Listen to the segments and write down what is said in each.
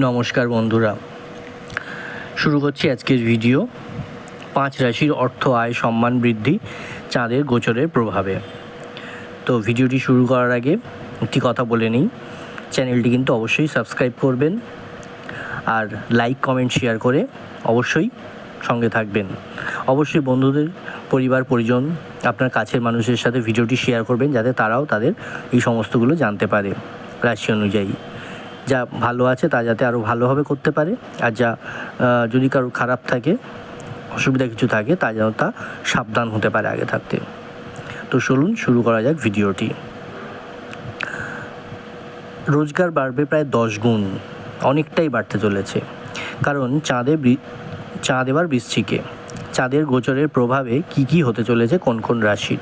নমস্কার বন্ধুরা। শুরু করছি আজকের ভিডিও পাঁচ রাশির অর্থ আয় সম্মান বৃদ্ধি চাঁদের গোচরের প্রভাবে। তো ভিডিওটি শুরু করার আগে একটি কথা বলে নিই, চ্যানেলটি কিন্তু অবশ্যই সাবস্ক্রাইব করবেন আর লাইক, কমেন্ট, শেয়ার করে অবশ্যই সঙ্গে থাকবেন। অবশ্যই বন্ধুদের, পরিবার, পরিজন, আপনার কাছের মানুষের সাথে ভিডিওটি শেয়ার করবেন যাতে তারাও তাদের এই সমস্তগুলো জানতে পারে রাশি অনুযায়ী। যা ভালো আছে তা যাতে আরও ভালোভাবে করতে পারে। আর যা যদি কারও খারাপ থাকে, অসুবিধা কিছু থাকে, তা যেন তা সাবধান হতে পারে আগে থাকতে। তো চলুন শুরু করা যাক ভিডিওটি। রোজগার বাড়বে প্রায় দশ গুণ, অনেকটাই বাড়তে চলেছে। কারণ চাঁদে চাঁদ এবার বৃশ্চিকে। চাঁদের গোচরের প্রভাবে কি কি হতে চলেছে কোন কোন রাশির?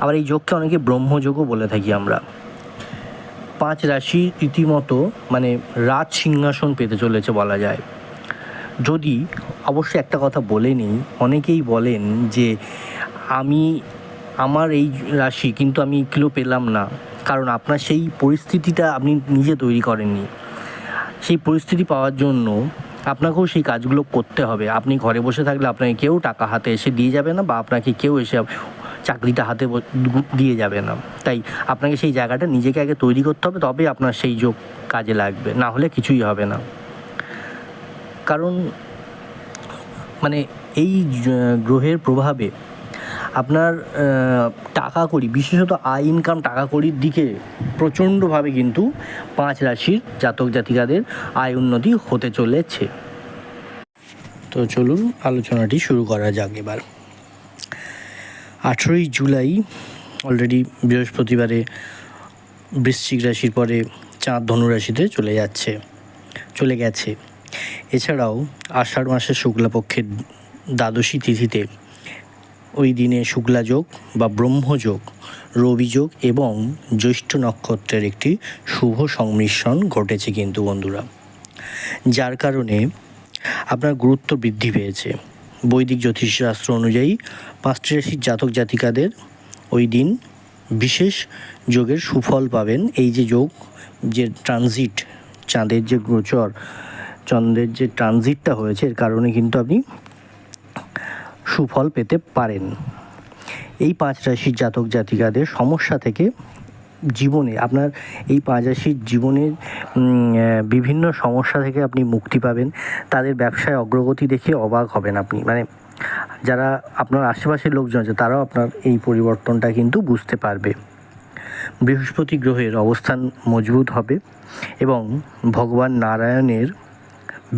আবার এই যোগকে অনেকে ব্রহ্মযোগও বলে থাকি আমরা। পাঁচ রাশি রীতিমতো মানে রাজ সিংহাসন পেতে চলেছে বলা যায়। যদি অবশ্যই একটা কথা বলে নিই, অনেকেই বলেন যে আমি, আমার এই রাশি কিন্তু আমি এগুলো পেলাম না, কারণ আপনার সেই পরিস্থিতিটা আপনি নিজে তৈরি করেননি। সেই পরিস্থিতি পাওয়ার জন্য আপনাকেও সেই কাজগুলো করতে হবে। আপনি ঘরে বসে থাকলে আপনাকে কেউ টাকা হাতে এসে দিয়ে যাবে না বা আপনাকে কেউ এসে চাকরিটা হাতে দিয়ে যাবে না। তাই আপনাকে সেই জায়গাটা নিজেকে আগে তৈরি করতে হবে তবে আপনার সেই যোগ কাজে লাগবে। না হলে কিছুই হবে না। কারণ মানে এই গ্রহের প্রভাবে আপনার টাকা কড়ি বিশেষত আয় ইনকাম টাকা কড়ির দিকে প্রচণ্ডভাবে কিন্তু পাঁচ রাশির জাতক জাতিকাদের আয় উন্নতি হতে চলেছে। তো চলুন আলোচনাটি শুরু করা যাক এবার। আঠেরোই জুলাই অলরেডি বৃহস্পতিবারে বৃশ্চিক রাশির পরে চাঁদ ধনুরাশিতে চলে যাচ্ছে, চলে গেছে। এছাড়াও আষাঢ় মাসের শুক্লাপক্ষের দ্বাদশী তিথিতে ওই দিনে শুক্লাযোগ বা ব্রহ্মযোগ, রবিযোগ এবং জ্যৈষ্ঠ নক্ষত্রের একটি শুভ সংমিশ্রণ ঘটেছে কিন্তু বন্ধুরা। যার কারণে আপনার গুরুত্ব বৃদ্ধি পেয়েছে। বৈদিক জ্যোতিষশাস্ত্র অনুযায়ী পাঁচটি রাশির জাতক জাতিকাদের ওই দিন বিশেষ যোগের সুফল পাবেন। এই যে যোগ, যে ট্রানজিট চাঁদের যে গোচর, চন্দ্রের যে ট্রানজিটটা হয়েছে, এর কারণে কিন্তু আপনি সুফল পেতে পারেন। এই পাঁচ রাশির জাতক জাতিকাদের সমস্যা থেকে জীবনে, আপনার এই পাঁচ রাশির জীবনের বিভিন্ন সমস্যা থেকে আপনি মুক্তি পাবেন, তাদের ব্যবসায় অগ্রগতি দেখে অবাক হবেন আপনি। মানে যারা আপনার আশেপাশের লোকজন আছে, তারাও আপনার এই পরিবর্তনটা কিন্তু বুঝতে পারবে। বৃহস্পতি গ্রহের অবস্থান মজবুত হবে এবং ভগবান নারায়ণের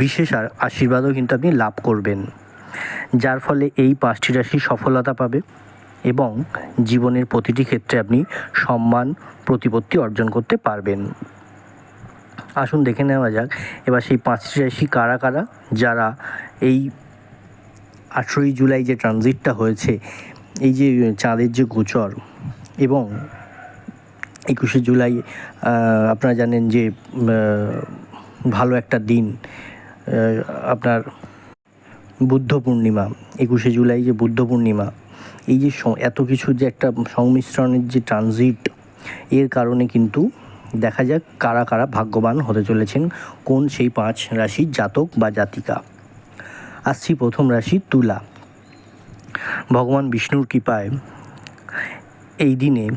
বিশেষ আশীর্বাদও কিন্তু আপনি লাভ করবেন, যার ফলে এই পাঁচটি রাশি সফলতা পাবে। এবং জীবনের প্রতিটি ক্ষেত্রে আপনি সম্মান, প্রতিপত্তি অর্জন করতে পারবেন। আসুন দেখে নেওয়া যাক। এবার সেই পাঁচটি রাশি কারা কারা? যারা এই আঠেরোই জুলাই যে ট্রানজিটটা হয়েছে, এই যে চাঁদের যে গোচর এবং একুশে জুলাই আপনারা জানেন যে ভালো একটা দিন আপনার বুদ্ধ পূর্ণিমা, একুশে জুলাই যে বুদ্ধ পূর্ণিমা এই যে এত কিছু যে একটা সংমিশ্রণের যে ট্রানজিট এর কারণে কিন্তু দেখা যাক কারা কারা ভাগ্যবান হতে চলেছেন কোন সেই পাঁচ রাশির জাতক বা জাতিকা। আসছি প্রথম রাশি তুলা। ভগবান বিষ্ণুর কৃপায় এই দিনে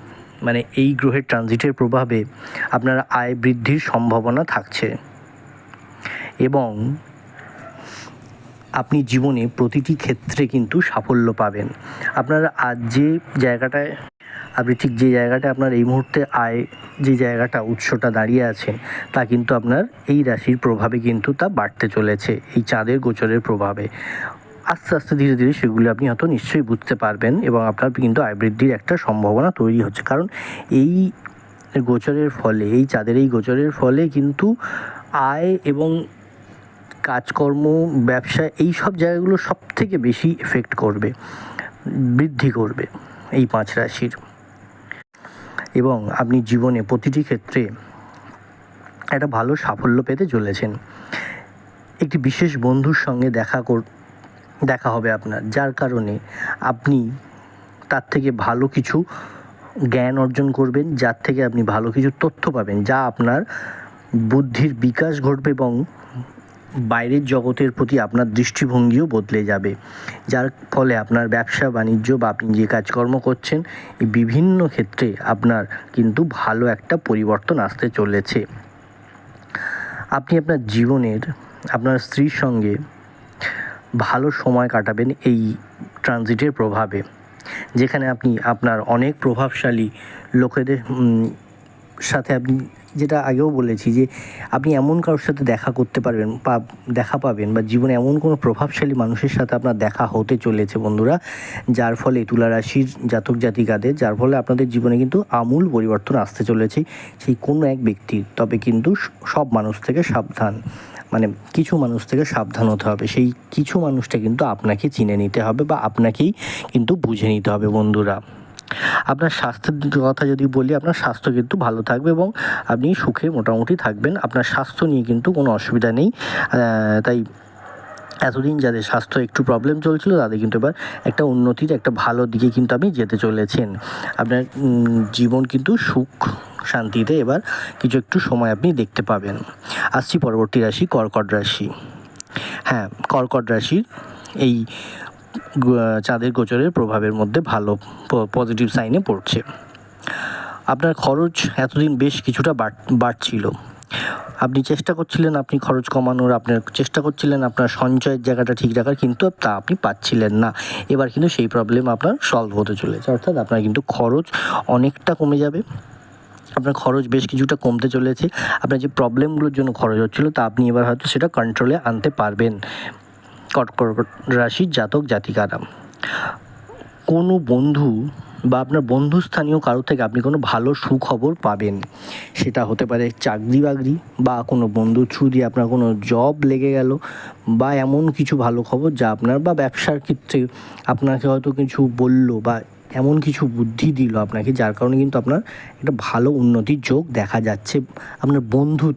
মানে এই গ্রহের ট্রানজিটের প্রভাবে আপনার আয় বৃদ্ধির সম্ভাবনা থাকছে। এবং আপনি জীবনে প্রতিটি ক্ষেত্রে কিন্তু সাফল্য পাবেন। আপনার আজ যে জায়গাটায়, আপনি ঠিক যে জায়গাটা আপনার এই মুহূর্তে আয়, যে জায়গাটা, উৎসটা দাঁড়িয়ে আছেন, তা কিন্তু আপনার এই রাশির প্রভাবে কিন্তু তা বাড়তে চলেছে, এই চাঁদের গোচরের প্রভাবে। আস্তে আস্তে ধীরে ধীরে সেগুলি আপনি হয়তো নিশ্চয়ই বুঝতে পারবেন এবং আপনার কিন্তু আয় বৃদ্ধির একটা সম্ভাবনা তৈরি হচ্ছে। কারণ এই গোচরের ফলে, এই চাঁদের এই গোচরের ফলে কিন্তু আয় এবং কাজকর্ম, ব্যবসা, এই সব জায়গাগুলো সব থেকে বেশি এফেক্ট করবে, বৃদ্ধি করবে এই পাঁচ রাশির। এবং আপনি জীবনে প্রতিটি ক্ষেত্রে একটা ভালো সাফল্য পেতে চলেছেন। একটি বিশেষ বন্ধুর সঙ্গে দেখা কর, দেখা হবে আপনার, যার কারণে আপনি তার থেকে ভালো কিছু জ্ঞান অর্জন করবেন, যার থেকে আপনি ভালো কিছু তথ্য পাবেন, যা আপনার বুদ্ধির বিকাশ ঘটবে এবং বাইরের জগতের প্রতি আপনার দৃষ্টিভঙ্গিও বদলে যাবে। যার ফলে আপনার ব্যবসা, বাণিজ্য বা আপনি যে কাজকর্ম করছেন, এই বিভিন্ন ক্ষেত্রে আপনার কিন্তু ভালো একটা পরিবর্তন আসতে চলেছে। আপনি আপনার জীবনের, আপনার স্ত্রীর সঙ্গে ভালো সময় কাটাবেন এই ট্রানজিটের প্রভাবে, যেখানে আপনি আপনার অনেক প্রভাবশালী লোকেদের সাথে আপনি যেটা আগেও বলেছি যে আপনি এমন কারোর সাথে দেখা করতে পারবেন বা দেখা পাবেন বা জীবনে এমন কোনো প্রভাবশালী মানুষের সাথে আপনার দেখা হতে চলেছে বন্ধুরা, যার ফলে তুলা রাশির জাতক জাতিকাদের, যার ফলে আপনাদের জীবনে কিন্তু আমূল পরিবর্তন আসতে চলেছে সেই কোনো এক ব্যক্তি তবে কিন্তু সব মানুষ থেকে সাবধান মানে কিছু মানুষ থেকে সাবধান হতে হবে। সেই কিছু মানুষটা কিন্তু আপনাকে চিনে নিতে হবে বা আপনাকেই কিন্তু বুঝে নিতে হবে বন্ধুরা। আপনার স্বাস্থ্যের কথা যদি বলি, আপনার স্বাস্থ্য কিন্তু ভালো থাকবে এবং আপনি সুখে মোটামুটি থাকবেন। আপনার স্বাস্থ্য নিয়ে কিন্তু কোনো অসুবিধা নেই। তাই এতদিন যাদের স্বাস্থ্য একটু প্রবলেম চলছিল, তাদের কিন্তু এবার একটা উন্নতির, একটা ভালো দিকে কিন্তু আপনি যেতে চলেছেন। আপনার জীবন কিন্তু সুখ, শান্তিতে এবার কিছু একটু সময় আপনি দেখতে পাবেন। আসছি পরবর্তী রাশি, কর্কট রাশি। হ্যাঁ কর্কট রাশির এই চাঁদের গোচরের প্রভাবের মধ্যে ভালো পজিটিভ সাইনে পড়ছে। আপনার খরচ এতদিন বেশ কিছুটা বাড়- বাড়ছিল। আপনি চেষ্টা করছিলেন আপনি খরচ কমানোর, আপনার চেষ্টা করছিলেন আপনার সঞ্চয়ের জায়গাটা ঠিক রাখার, কিন্তু তা আপনি পাচ্ছিলেন না। এবার কিন্তু সেই প্রবলেম আপনার সলভ হতে চলেছে। অর্থাৎ আপনার কিন্তু খরচ অনেকটা কমে যাবে। আপনার খরচ বেশ কিছুটা কমতে চলেছে। আপনার যে প্রবলেমগুলোর জন্য খরচ হচ্ছিল, তা আপনি এবার হয়তো সেটা কন্ট্রোলে আনতে পারবেন। কর্কট রাশির জাতক জাতিকারা। কোনো বন্ধু বা আপনার বন্ধুস্থানীয় কারও থেকে আপনি কোনো ভালো সুখবর পাবেন। সেটা হতে পারে চাকরি বাকরি বা কোনো বন্ধু থ্রু দিয়ে আপনার কোনো জব লেগে গেল বা এমন কিছু ভালো খবর যা আপনার বা ব্যবসার ক্ষেত্রে আপনাকে হয়তো কিছু বলল বা এমন কিছু বুদ্ধি দিল আপনাকে, যার কারণে কিন্তু আপনার একটা ভালো উন্নতির যোগ দেখা যাচ্ছে আপনার বন্ধুর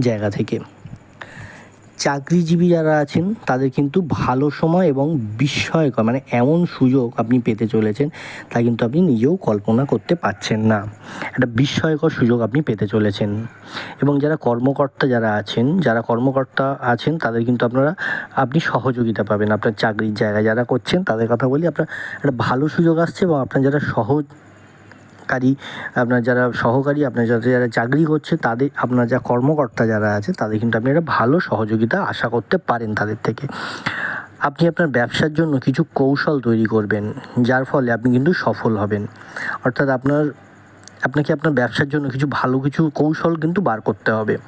জায়গা থেকে। চাকরিজীবী যারা আছেন, তাদের কিন্তু ভালো সময় এবং বিস্ময়কর মানে এমন সুযোগ আপনি পেতে চলেছেন, তা কিন্তু আপনি নিজেও কল্পনা করতে পারছেন না। একটা বিস্ময়কর সুযোগ আপনি পেতে চলেছেন। এবং যারা কর্মকর্তা যারা আছেন, যারা কর্মকর্তা আছেন, তাদের কিন্তু আপনারা, আপনি সহযোগিতা পাবেন। আপনার চাকরির জায়গায় যারা করছেন, তাদের কথা বলি, আপনার একটা ভালো সুযোগ আসছে এবং আপনার যারা সহজ কারী আপনার যারা সহকারী, আপনার যাদের যারা চাকরি করছে, তাদের, আপনার যা কর্মকর্তা যারা আছে, তাদের কিন্তু আপনি একটা ভালো সহযোগিতা আশা করতে পারেন তাদের থেকে। আপনি আপনার ব্যবসার জন্য কিছু কৌশল তৈরি করবেন, যার ফলে আপনি কিন্তু সফল হবেন। অর্থাৎ আপনার, আপনাকে আপনার ব্যবসার জন্য কিছু ভালো কিছু কৌশল কিন্তু বার করতে হবে।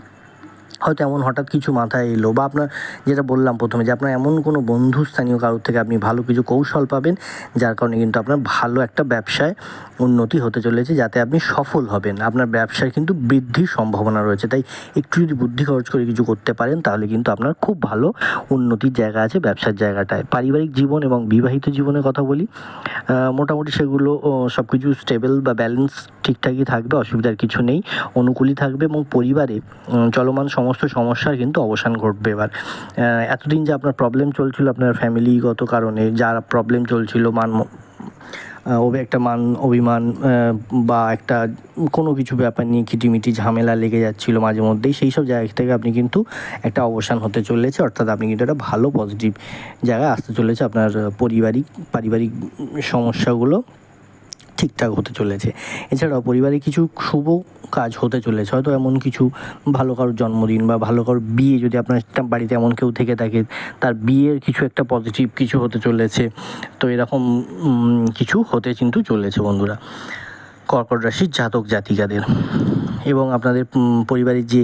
হয়তো এমন হঠাৎ কিছু মাথায় এলো বা আপনার যেটা বললাম প্রথমে যে আপনার এমন কোনো বন্ধু স্থানীয় কারোর থেকে আপনি ভালো কিছু কৌশল পাবেন, যার কারণে কিন্তু আপনার ভালো একটা ব্যবসায় উন্নতি হতে চলেছে যাতে আপনি সফল হবেন। আপনার ব্যবসায় কিন্তু বৃদ্ধির সম্ভাবনা রয়েছে। তাই একটু যদি বুদ্ধি খরচ করে কিছু করতে পারেন, তাহলে কিন্তু আপনার খুব ভালো উন্নতির জায়গা আছে ব্যবসার জায়গাটায়। পারিবারিক জীবন এবং বিবাহিত জীবনের কথা বলি মোটামুটি সেগুলো সব কিছু স্টেবল বা ব্যালেন্স ঠিকঠাকই থাকবে, অসুবিধার কিছু নেই, অনুকূলই থাকবে এবং পরিবারে চলমান সমস্ত সমস্যার কিন্তু অবসান ঘটবে এবার। এতদিন যে আপনার প্রবলেম চলছিল আপনার ফ্যামিলিগত কারণে যার প্রবলেম চলছিল মান ওবে একটা মান অভিমান বা একটা কোনো কিছু ব্যাপার নিয়ে কিটিমিটি ঝামেলা লেগে যাচ্ছিল মাঝে মধ্যেই, সেই সব জায়গা থেকে আপনি কিন্তু একটা অবসান হতে চলেছে। অর্থাৎ আপনি কিন্তু একটা ভালো পজিটিভ জায়গায় আসতে চলেছে আপনার পারিবারিক পারিবারিক সমস্যাগুলো। ঠিকঠাক হতে চলেছে। এছাড়াও পরিবারে কিছু শুভ কাজ হতে চলেছে। হয়তো এমন কিছু ভালো কারোর জন্মদিন বা ভালো কারোর বিয়ে যদি আপনার বাড়িতে এমন কেউ থেকে থাকে, তার বিয়ের কিছু একটা পজিটিভ কিছু হতে চলেছে। তো এরকম কিছু হতে কিন্তু চলেছে বন্ধুরা। কর্কট রাশির জাতক জাতিকাদের। এবং আপনাদের পরিবারের যে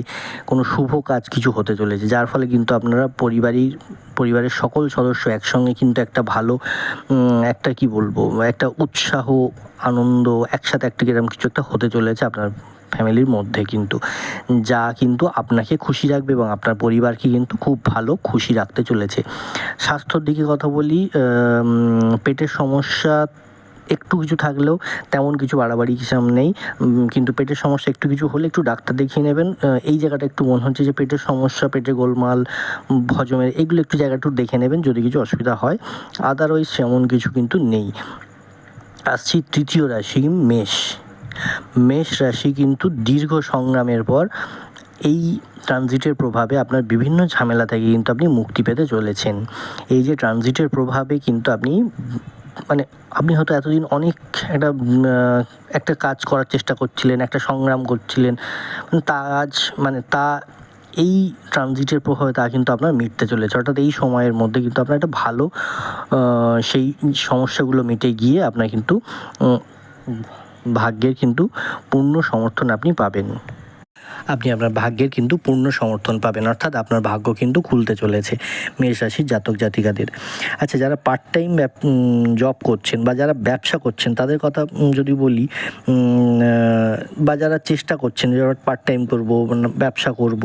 কোনো শুভ কাজ কিছু হতে চলেছে, যার ফলে কিন্তু আপনারা পরিবারের পরিবারের সকল সদস্য একসঙ্গে কিন্তু একটা ভালো একটা কি বলব, একটা উৎসাহ, আনন্দ, একসাথে একটা কীরকম কিছু একটা হতে চলেছে আপনার ফ্যামিলির মধ্যে কিন্তু, যা কিন্তু আপনাকে খুশি রাখবে এবং আপনার পরিবারকে কিন্তু খুব ভালো খুশি রাখতে চলেছে। স্বাস্থ্যর দিকে কথা বলি পেটের সমস্যা একটু কিছু থাকলেও তেমন কিছু বাড়াবাড়ি হিসাব নেই। কিন্তু পেটের সমস্যা একটু কিছু হলে একটু ডাক্তার দেখিয়ে নেবেন। এই জায়গাটা একটু মনে হচ্ছে যে পেটের সমস্যা পেটে গোলমাল উম, হজমের এগুলো একটু জায়গা একটু দেখে নেবেন যদি কিছু অসুবিধা হয়। আদারওয়াইজ সেমন কিছু কিন্তু নেই। আসছি তৃতীয় রাশি মেষ। মেষ রাশি কিন্তু দীর্ঘ সংগ্রামের পর এই ট্রানজিটের প্রভাবে আপনার বিভিন্ন ঝামেলা থেকে কিন্তু আপনি মুক্তি পেতে চলেছেন। এই যে ট্রানজিটের প্রভাবে কিন্তু আপনি মানে আপনি হয়তো এতদিন অনেক একটা একটা কাজ করার চেষ্টা করছিলেন, একটা সংগ্রাম করছিলেন মানে তা আজ মানে তা এই ট্রানজিটের প্রভাবে তা কিন্তু আপনার মিটতে চলেছে। অর্থাৎ এই সময়ের মধ্যে কিন্তু আপনার একটা ভালো সেই সমস্যাগুলো মিটে গিয়ে আপনার কিন্তু ভাগ্যের কিন্তু পূর্ণ সমর্থন আপনি পাবেন। আপনি আপনার ভাগ্যের কিন্তু পূর্ণ সমর্থন পাবেন। অর্থাৎ আপনার ভাগ্য কিন্তু খুলতে চলেছে মেষ রাশির জাতক জাতিকাদের। আচ্ছা যারা পার্ট টাইম জব করছেন বা যারা ব্যবসা করছেন, তাদের কথা যদি বলি বা যারা চেষ্টা করছেন যে পার্ট টাইম করব ব্যবসা করব,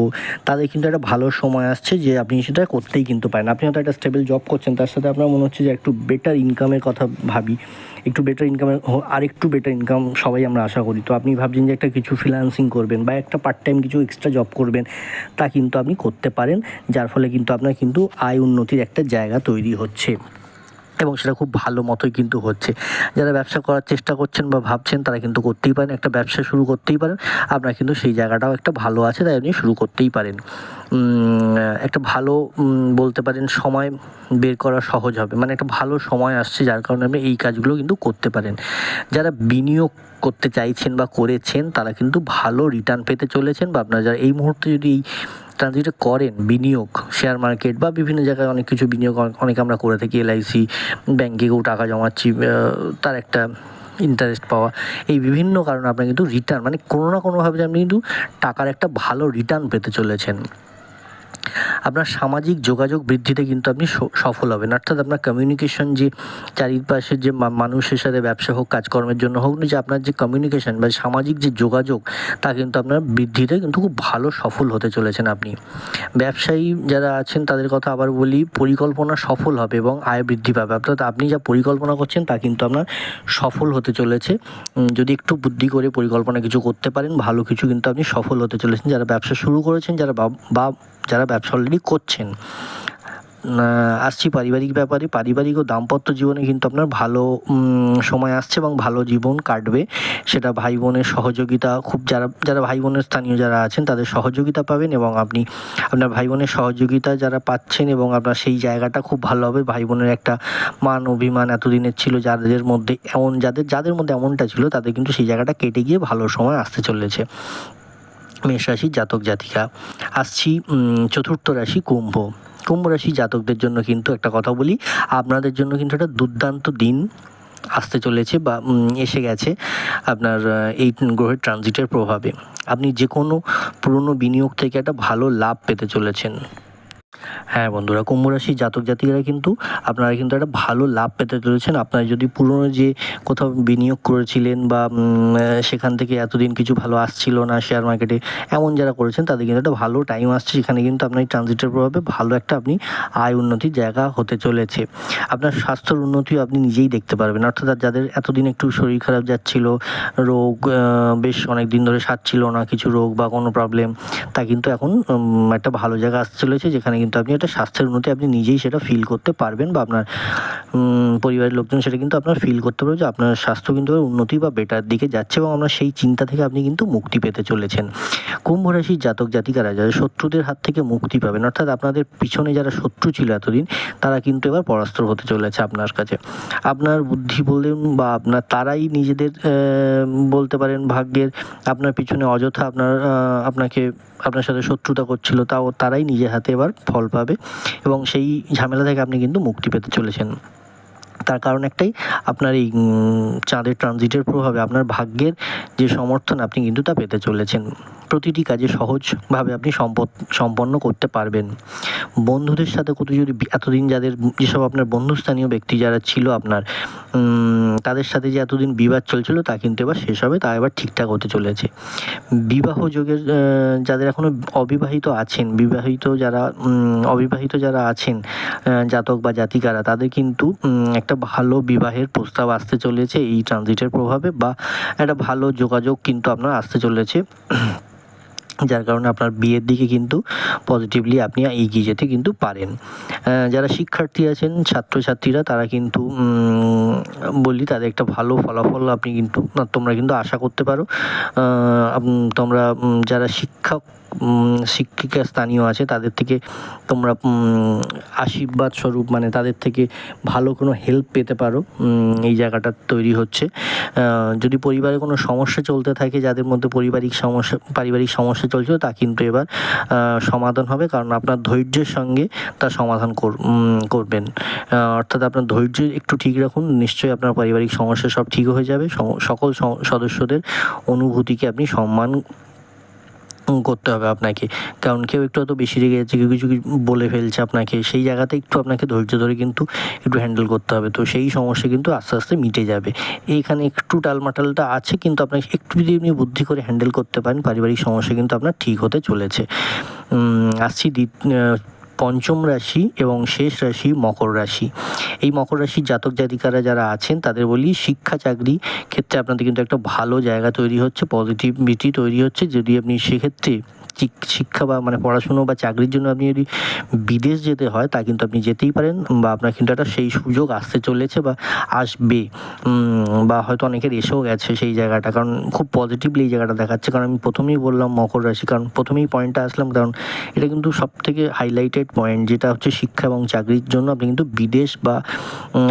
তাদের কিন্তু একটা ভালো সময় আসছে যে আপনি সেটা করতেই কিন্তু পারেন। আপনি হয়তো একটা স্টেবল জব করছেন, তার সাথে আপনার মনে হচ্ছে যে একটু বেটার ইনকামের কথা ভাবি। একটু বেটার ইনকাম আর একটু বেটার ইনকাম সবাই আমরা আশা করি। তো আপনি ভাবছেন যে একটা কিছু ফ্রিলান্সিং করবেন বা একটা পার্ট টাইম কিছু এক্সট্রা জব করবেন, তা কিন্তু আপনি করতে পারেন, যার ফলে কিন্তু আপনার কিন্তু আয় উন্নতির একটা জায়গা তৈরি হচ্ছে। এবং সেটা খুব ভালো মতোই কিন্তু হচ্ছে। যারা ব্যবসা করার চেষ্টা করছেন বা ভাবছেন, তারা কিন্তু করতেই পারেন, একটা ব্যবসা শুরু করতেই পারেন। আপনার কিন্তু সেই জায়গাটাও একটা ভালো আছে, তাই আপনি শুরু করতেই পারেন। একটা ভালো বলতে পারেন সময় বের করা সহজ হবে। মানে একটা ভালো সময় আসছে, যার কারণে আপনি এই কাজগুলো কিন্তু করতে পারেন। যারা বিনিয়োগ করতে চাইছেন বা করেছেন, তারা কিন্তু ভালো রিটার্ন পেতে চলেছেন বা আপনারা যারা এই মুহূর্তে যদি এই ট্রানজিটে করেন, বিনিয়োগ শেয়ার মার্কেট বা বিভিন্ন জায়গায় অনেক কিছু বিনিয়োগ অনেক- আমরা করে থাকি এলআইসি ব্যাঙ্কেও টাকা জমাচ্ছি তার একটা ইন্টারেস্ট পাওয়া। এই বিভিন্ন কারণে আপনি কিন্তু রিটার্ন মানে কোনো না কোনোভাবে আপনি কিন্তু টাকার একটা ভালো রিটার্ন পেতে চলেছেন। আপনার সামাজিক যোগাযোগ বৃদ্ধিতে কিন্তু আপনি সফল হবেন। অর্থাৎ আপনার কমিউনিকেশন যে চারিপাশের যে মানুষের সাথে ব্যবসা হোক, কাজকর্মের জন্য হোক না যে আপনার যে কমিউনিকেশন বা সামাজিক যে যোগাযোগ, তা কিন্তু আপনার বৃদ্ধিতে কিন্তু খুব ভালো সফল হতে চলেছেন আপনি। ব্যবসায়ী যারা আছেন, তাদের কথা আবার বলি, পরিকল্পনা সফল হবে এবং আয় বৃদ্ধি পাবে। অর্থাৎ আপনি যা পরিকল্পনা করছেন, তা কিন্তু আপনার সফল হতে চলেছে। যদি একটু বুদ্ধি করে পরিকল্পনা কিছু করতে পারেন, ভালো কিছু কিন্তু আপনি সফল হতে চলেছেন। যারা ব্যবসা শুরু করেছেন, যারা বা যারা ব্যবসা অলরেডি করছেন আসছি পারিবারিক ব্যাপারে। পারিবারিক ও দাম্পত্য জীবনে কিন্তু আপনার ভালো সময় আসছে এবং ভালো জীবন কাটবে। সেটা ভাই বোনের সহযোগিতা, খুব যারা যারা ভাই বোনের স্থানীয় যারা আছেন, তাদের সহযোগিতা পাবেন এবং আপনি, আপনার ভাই বোনের সহযোগিতা যারা পাচ্ছেন এবং আপনার সেই জায়গাটা খুব ভালো হবে। ভাই বোনের একটা মান, অভিমান এতদিনের ছিল যাদের মধ্যে, এমন যাদের যাদের মধ্যে এমনটা ছিল, তাদের কিন্তু সেই জায়গাটা কেটে গিয়ে ভালো সময় আসতে চলেছে। মেষ রাশি জাতক জাতিকা। আসছি চতুর্থ রাশি কুম্ভ। কুম্ভ রাশি জাতকদের জন্য কিন্তু একটা কথা বলি, আপনাদের জন্য কিন্তু একটা দুর্দান্ত দিন আসতে চলেছে বা এসে গেছে আপনার এই গ্রহের ট্রানজিটের প্রভাবে। আপনি যে কোনো পুরনো বিনিয়োগ থেকে একটা ভালো লাভ পেতে চলেছেন। হ্যাঁ বন্ধুরা, কুম্ভ রাশি জাতক জাতিকারা কিন্তু আপনারা কিন্তু একটা ভালো লাভ পেতে চলেছেন। আপনারা যদি পুরনো যে কোথাও বিনিয়োগ করেছিলেন বা সেখান থেকে এতদিন কিছু ভালো আসছিল না শেয়ার মার্কেটে এমন যারা করেছেন তাদের কিন্তু একটা ভালো টাইম আসছে, সেখানে কিন্তু আপনার ট্রানজিটের প্রভাবে ভালো একটা আপনি আয় উন্নতির জায়গা হতে চলেছে। আপনার স্বাস্থ্যের উন্নতিও আপনি নিজেই দেখতে পারবেন। অর্থাৎ যাদের এতদিন একটু শরীর খারাপ যাচ্ছিল, রোগ বেশ অনেক দিন ধরে সারছিল না, কিছু রোগ বা কোনো প্রবলেম তা কিন্তু এখন একটা ভালো জায়গা আসতে চলেছে, যেখানে কিন্তু আপনি একটা স্বাস্থ্যের উন্নতি আপনি নিজেই সেটা ফিল করতে পারবেন বা আপনার পরিবারের লোকজন সেটা কিন্তু আপনার ফিল করতে পারবে যে আপনার স্বাস্থ্য কিন্তু উন্নতি বা বেটার দিকে যাচ্ছে এবং আপনার সেই চিন্তা থেকে আপনি কিন্তু মুক্তি পেতে চলেছেন। কুম্ভ রাশির জাতক জাতিকারা যারা শত্রুদের হাত থেকে মুক্তি পাবেন, অর্থাৎ আপনাদের পিছনে যারা শত্রু ছিল এতদিন, তারা কিন্তু এবার পরাস্ত হতে চলেছে আপনার কাছে। আপনার বুদ্ধি বললেন বা আপনার তারাই নিজেদের বলতে পারেন ভাগ্যের, আপনার পিছনে অযথা আপনার আপনাকে আপনার সাথে শত্রুতা করছিল, তাও তারাই নিজের হাতে এবার ফল পাবে এবং সেই ঝামেলা থেকে আপনি কিন্তু মুক্তি পেতে চলেছেন। তার কারণ একটাই, আপনার এই চাঁদের ট্রানজিটের প্রভাবে আপনার ভাগ্যের যে সমর্থন, আপনি কিন্তু তা পেতে চলেছেন। প্রতিটি কাজে সহজভাবে আপনি সম্পদ, সম্পন্ন করতে পারবেন। বন্ধুদের সাথে কত যদি এতদিন যাদের যেসব আপনার বন্ধুস্থানীয় ব্যক্তি যারা ছিল আপনার তাদের সাথে যে এতদিন বিবাদ চলছিল, তা কিন্তু এবার শেষ হবে, তা এবার ঠিকঠাক হতে চলেছে। বিবাহ যোগের যাদের এখনও অবিবাহিত আছেন, বিবাহিত যারা অবিবাহিত যারা আছেন জাতক বা জাতিকারা, তাদের কিন্তু একটা ভালো বিবাহের প্রস্তাব আসতে চলেছে এই ট্রানজিটের প্রভাবে বা একটা ভালো যোগাযোগ কিন্তু আপনার আসতে চলেছে। যার কারণে আপনার বিয়ের দিকে কিন্তু পজিটিভলি আপনি এগিয়ে যেতে কিন্তু পারেন। যারা শিক্ষার্থী আছেন, ছাত্রছাত্রীরা, তারা কিন্তু বলি তাদের একটা ভালো ফলাফল আপনি কিন্তু, তোমরা কিন্তু আশা করতে পারো। তোমরা যারা শিক্ষক শিক্ষিকা স্থানীয় আছে, তাদের থেকে তোমরা আশীর্বাদ স্বরূপ মানে তাদের থেকে ভালো কোনো হেল্প পেতে পারো। এই জায়গাটা তৈরি হচ্ছে। যদি পরিবারে কোনো সমস্যা চলতে থাকে, যাদের মধ্যে পারিবারিক সমস্যা পারিবারিক সমস্যা চলছে তা কিন্তু এবার সমাধান হবে, কারণ আপনার ধৈর্যের সঙ্গে তা সমাধান কর- করবেন। অর্থাৎ আপনার ধৈর্য একটু ঠিক রাখুন, নিশ্চয়ই আপনার পারিবারিক সমস্যা সব ঠিক হয়ে যাবে। সকল সদস্যদের অনুভূতিকে আপনি সম্মান করতে হবে আপনাকে। কারণ কেউ একটু হয়তো বেশি রেগে যাচ্ছে, কেউ কিছু বলে ফেলছে আপনাকে, সেই জায়গাতে একটু আপনাকে ধৈর্য ধরে কিন্তু একটু হ্যান্ডেল করতে হবে। তো সেই সমস্যা কিন্তু আস্তে আস্তে মিটে যাবে। এইখানে একটু টালমাটালটা আছে, কিন্তু আপনাকে একটু যদি আপনি বুদ্ধি করে হ্যান্ডেল করতে পারেন, পারিবারিক সমস্যা কিন্তু আপনার ঠিক হতে চলেছে। আসছি পঞ্চম রাশি এবং শেষ রাশি মকর রাশি। এই মকর রাশির জাতক জাতিকারা যারা আছেন, তাদের বলি শিক্ষা চাকরি ক্ষেত্রে আপনাদের কিন্তু একটা ভালো জায়গা তৈরি হচ্ছে পজিটিভিটি তৈরি হচ্ছে। যদি আপনি সেক্ষেত্রে শিক্ষা বা মানে পড়াশুনো বা চাকরির জন্য আপনি যদি বিদেশ যেতে হয়, তা কিন্তু আপনি যেতেই পারেন বা আপনার কিন্তু একটা সেই সুযোগ আসতে চলেছে বা আসবে। বা হয়তো অনেকের এসেও গেছে সেই জায়গাটা। কারণ খুব পজিটিভলি এই জায়গাটা দেখাচ্ছে। কারণ আমি প্রথমেই বললাম মকর রাশি। কারণ প্রথমেই পয়েন্টটা আসলাম। কারণ এটা কিন্তু সব থেকে হাইলাইটেড পয়েন্ট যেটা হচ্ছে শিক্ষা এবং চাকরির জন্য আপনি কিন্তু বিদেশ বা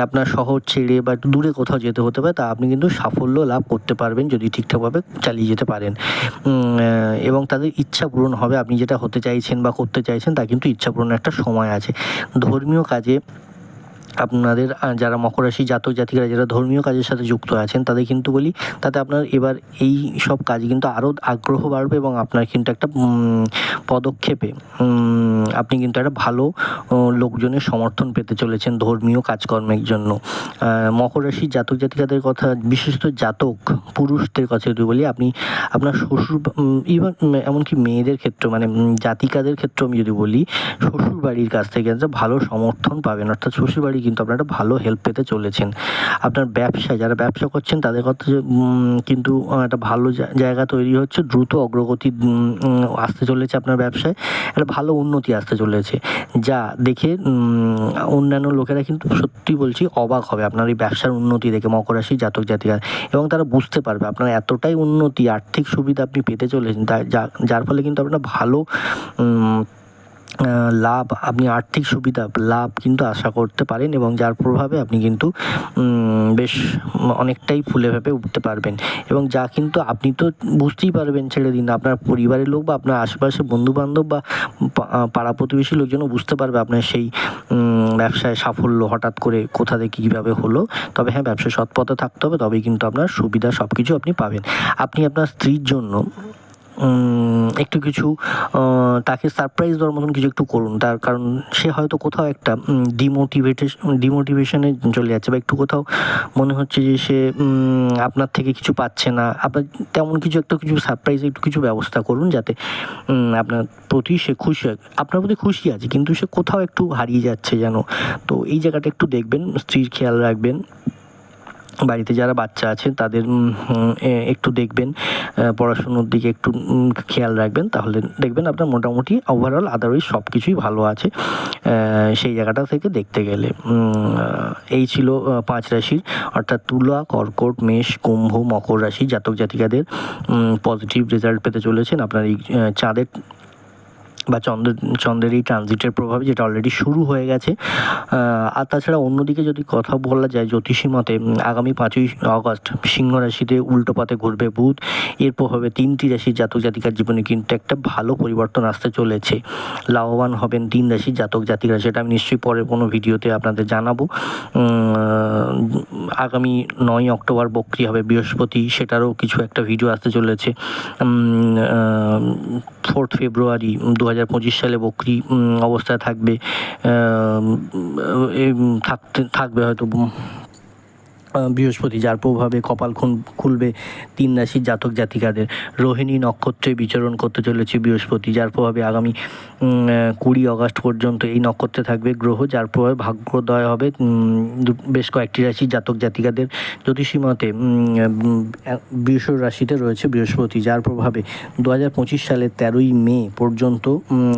আপনার শহর ছেড়ে বা দূরে কোথাও যেতে হতে পারে, তা আপনি কিন্তু সাফল্য লাভ করতে পারবেন যদি ঠিকঠাকভাবে চালিয়ে যেতে পারেন। এবং তাদের ইচ্ছা পূরণ হবে, আপনি যেটা হতে চাইছেন বা করতে চাইছেন তা কিন্তু ইচ্ছা পূরণের একটা সময় আছে। ধর্মীয় কাজে আপনাদের যারা মকর রাশি জাতক জাতিকারা, যারা ধর্মীয় কাজের সাথে যুক্ত আছেন, তাদের কিন্তু বলি, তাতে আপনার এবার এই সব কাজ কিন্তু আরও আগ্রহ বাড়বে এবং আপনার কিন্তু একটা পদক্ষেপে আপনি কিন্তু একটা ভালো লোকজনের সমর্থন পেতে চলেছেন ধর্মীয় কাজকর্মের জন্য। মকর রাশির জাতক জাতিকাদের কথা, বিশেষত জাতক পুরুষদের কথা যদি বলি, আপনি আপনার শ্বশুর ইভেন এমনকি মেয়েদের ক্ষেত্রে মানে জাতিকাদের ক্ষেত্রে আমি যদি বলি শ্বশুর বাড়ির কাছ থেকে একটা ভালো সমর্থন পাবেন। অর্থাৎ শ্বশুর বাড়ি কিন্তু আপনার একটা ভালো হেল্প পেতে চলেছেন। আপনার ব্যবসায় যারা ব্যবসা করছেন, তাদের কথা কিন্তু একটা ভালো জায়গা তৈরি হচ্ছে, দ্রুত অগ্রগতি আসতে চলেছে আপনার ব্যবসায়। একটা ভালো উন্নতি আসতে চলেছে যা দেখে অন্যান্য লোকেরা কিন্তু সত্যি বলছি অবাক হবে আপনার এই ব্যবসার উন্নতি দেখে মকর রাশি জাতক জাতিকার। এবং তারা বুঝতে পারবে আপনার এতটাই উন্নতি, আর্থিক সুবিধা আপনি পেতে চলেছেন যা- যার ফলে কিন্তু আপনার ভালো লাভ, আপনি আর্থিক সুবিধা, লাভ কিন্তু আশা করতে পারেন এবং যার প্রভাবে আপনি কিন্তু বেশ অনেকটাই ফুলে ভেপে উঠতে পারবেন। এবং যা কিন্তু আপনি তো বুঝতেই পারবেন ছেড়ে দিন, আপনার পরিবারের লোক বা আপনার আশেপাশে বন্ধু বান্ধব বা পাড়া প্রতিবেশী লোকজনও বুঝতে পারবে আপনার সেই ব্যবসায় সাফল্য হঠাৎ করে কোথা থেকে কীভাবে হলো। তবে হ্যাঁ ব্যবসায় সৎপথে থাকতে হবে, তবেই কিন্তু আপনার সুবিধা সব কিছু আপনি পাবেন। আপনি আপনার স্ত্রীর জন্য একটু কিছু তাকে সারপ্রাইজ দেওয়ার মতন কিছু একটু করুন। তার কারণ সে হয়তো কোথাও একটা ডিমোটিভেটেশন ডিমোটিভেশনে চলে যাচ্ছে বা একটু কোথাও মনে হচ্ছে যে সে আপনার থেকে কিছু পাচ্ছে না। আপনার তেমন কিছু একটা কিছু সারপ্রাইজ একটু কিছু ব্যবস্থা করুন যাতে আপনার প্রতি সে খুশি হয়। আপনার প্রতি খুশি আছে, কিন্তু সে কোথাও একটু হারিয়ে যাচ্ছে যেন। তো এই জায়গাটা একটু দেখবেন, স্ত্রীর খেয়াল রাখবেন। বাড়িতে যারা বাচ্চা আছে, তাদের একটু দেখবেন পড়াশুনোর দিকে একটু খেয়াল রাখবেন, তাহলে দেখবেন আপনার মোটামুটি ওভারঅল আদারওয়াইজ সব কিছুই ভালো আছে সেই জায়গাটা থেকে দেখতে গেলে। এই ছিল পাঁচ রাশির, অর্থাৎ তুলা, কর্কট, মেষ, কুম্ভ, মকর রাশি জাতক জাতিকাদের পজিটিভ রেজাল্ট পেতে চলেছেন। আপনার এই চাঁদের বা চন্দ্র, চন্দ্রের এই ট্রানজিটের প্রভাবে যেটা অলরেডি শুরু হয়ে গেছে আর তাছাড়া অন্যদিকে যদি কথা বলা যায় জ্যোতিষী মতে আগামী পাঁচই আগস্ট সিংহ রাশিতে উল্টো পথে ঘুরবে বুধ। এর প্রভাবে তিনটি রাশির জাতক জাতিকার জীবনে কিন্তু একটা ভালো পরিবর্তন আসতে চলেছে। লাভবান হবেন তিন রাশির জাতক জাতিকারা, সেটা আমি নিশ্চয়ই পরের কোনো ভিডিওতে আপনাদের জানাব। আগামী নয় অক্টোবর বক্রি হবে বৃহস্পতি, সেটারও কিছু একটা ভিডিও আসতে চলেছে। ফোর্থ ফেব্রুয়ারি দু হাজার হাজার পঁচিশ সালে বকরি অবস্থায় থাকবে থাকতে থাকবে হয়তো বৃহস্পতি যার প্রভাবে কপাল খুলবে তিন রাশির জাতক জাতিকাদের। রোহিণী নক্ষত্রে বিচরণ করতে চলেছে বৃহস্পতি যার প্রভাবে আগামী কুড়ি আগস্ট পর্যন্ত এই নক্ষত্রে থাকবে গ্রহ যার প্রভাবে ভাগ্যোদয় হবে বেশ কয়েকটি রাশির জাতক জাতিকাদের জ্যোতিষী মতে উম, উম, বৃষ রাশিতে রয়েছে বৃহস্পতি যার প্রভাবে দু হাজার পঁচিশ সালের তেরোই মে পর্যন্ত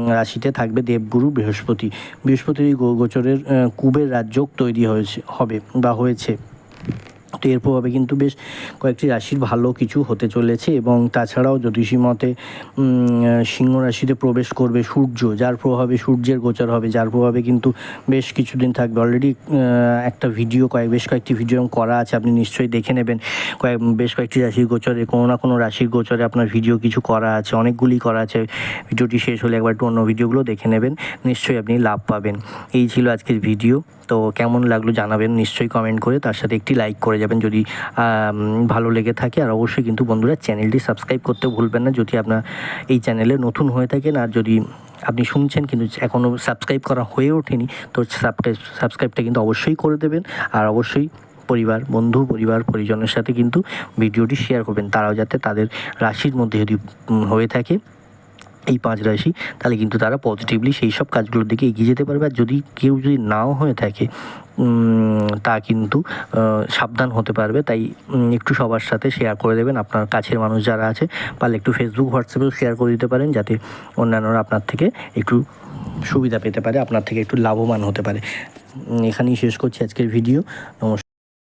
রাশিতে থাকবে দেবগুরু বৃহস্পতি। বৃহস্পতির গোচরের কুবের রাজযোগ তৈরি হয়েছে হবে বা হয়েছে। তো এর প্রভাবে কিন্তু বেশ কয়েকটি রাশির ভালো কিছু হতে চলেছে এবং তাছাড়াও জ্যোতিষী মতে সিংহ রাশিতে প্রবেশ করবে সূর্য, যার প্রভাবে সূর্যের গোচর হবে, যার প্রভাবে কিন্তু বেশ কিছুদিন থাকবে। অলরেডি একটা ভিডিও কয়েক, বেশ কয়েকটি ভিডিও করা আছে, আপনি নিশ্চয়ই দেখে নেবেন। কয়েক, বেশ কয়েকটি রাশির গোচরে, কোনো না কোনো রাশির গোচরে আপনার ভিডিও কিছু করা আছে, অনেকগুলি করা আছে। ভিডিওটি শেষ হলে একবার একটু অন্য ভিডিওগুলো দেখে নেবেন। নিশ্চয়ই আপনি লাভ পাবেন। এই ছিল আজকের ভিডিও তো কেমন লাগল জানাবেন নিশ্চয়ই কমেন্ট করে, তার সাথে একটি লাইক করে যাবেন যদি ভালো লেগে থাকে। আর অবশ্যই কিন্তু বন্ধুরা চ্যানেলটি সাবস্ক্রাইব করতে ভুলবেন না। যদি আপনার এই চ্যানেলে নতুন হয়ে থাকেন আর যদি আপনি শুনছেন কিন্তু এখনও সাবস্ক্রাইব করা হয়ে ওঠেনি, তো সাবস্ক্রাইব সাবস্ক্রাইবটা কিন্তু অবশ্যই করে দেবেন। আর অবশ্যই পরিবার, বন্ধু, পরিবার, পরিজনের সাথে কিন্তু ভিডিওটি শেয়ার করবেন। তারাও যাতে তাদের রাশির মধ্যে যদি হয়ে থাকে। এই পাঁচ রাশি, তাহলে কিন্তু তারা পজিটিভলি সেই সব কাজগুলোর দিকে এগিয়ে যেতে পারবে। আর যদি কেউ যদি নাও হয়ে থাকে তা কিন্তু সাবধান হতে পারবে। তাই একটু সবার সাথে শেয়ার করে দেবেন আপনার কাছের মানুষ যারা আছে, পারলে একটু ফেসবুক হোয়াটসঅ্যাপেও শেয়ার করে দিতে পারেন, যাতে অন্যান্যরা আপনার থেকে একটু সুবিধা পেতে পারে, আপনার থেকে একটু লাভবান হতে পারে। এখানেই শেষ করছি আজকের ভিডিও নমস্কার।